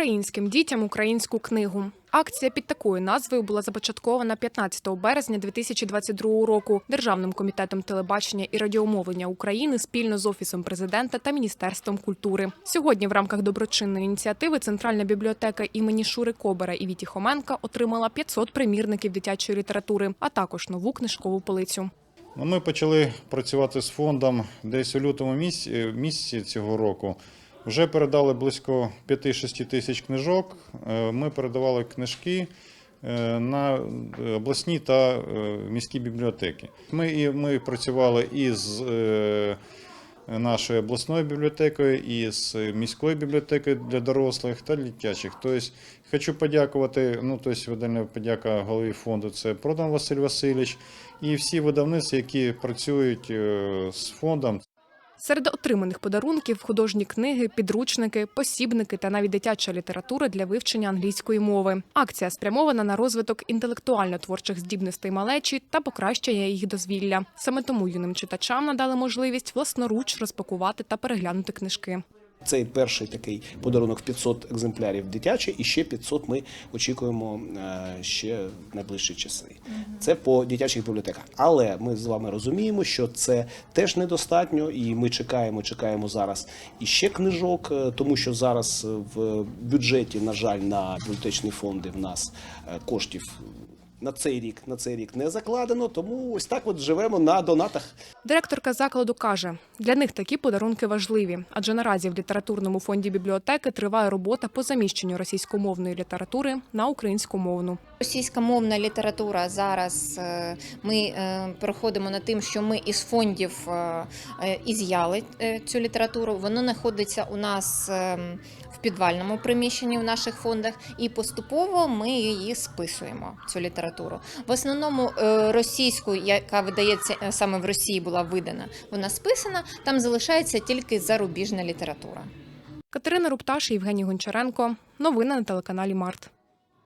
Українським дітям українську книгу. Акція під такою назвою була започаткована 15 березня 2022 року Державним комітетом телебачення і радіомовлення України спільно з офісом президента та міністерством культури. Сьогодні в рамках доброчинної ініціативи Центральна бібліотека імені Шури Кобера і Віті Хоменка отримала 500 примірників дитячої літератури, а також нову книжкову полицю. Ну, Ми почали працювати з фондом десь у лютому місяці, цього року. Вже передали близько 5-6 тисяч книжок. Е, Ми передавали книжки е, на обласні та е, міські бібліотеки. Ми, і- ми працювали із е, нашою обласною бібліотекою, і з міською бібліотекою для дорослих та дитячих. Тобто, хочу подякувати, ну, тобто, видальна подяка голові фонду, це Продан Василь Васильович, і всі видавництва, які працюють е, з фондом. Серед отриманих подарунків художні книги, підручники, посібники та навіть дитяча література для вивчення англійської мови. Акція спрямована на розвиток інтелектуально-творчих здібностей малечі та покращення їх дозвілля. Саме тому юним читачам надали можливість власноруч розпакувати та переглянути книжки. Цей перший такий подарунок в 500 екземплярів дитячий, і ще 500 ми очікуємо е, ще в найближчі часи. Це по дитячих бібліотеках. Але ми з вами розуміємо, що це теж недостатньо, і ми чекаємо, чекаємо зараз іще книжок, е, тому що зараз в бюджеті, на жаль, на бібліотечні фонди в нас е, коштів. На цей рік на цей рік не закладено, тому ось так от живемо на донатах. Директорка закладу каже, для них такі подарунки важливі, адже наразі в літературному фонді бібліотеки триває робота по заміщенню російськомовної літератури на українськомовну. Російськомовна література зараз е, ми е, проходимо над тим, що ми із фондів е, із'яли цю літературу. Воно знаходиться у нас в підвальному приміщенні в наших фондах, і поступово ми її списуємо. Цю літературу. В основному російську, яка видається саме в Росії, була видана, вона списана. Там залишається тільки зарубіжна література. Катерина Рупташ, Євгеній Гончаренко. Новини на телеканалі Март.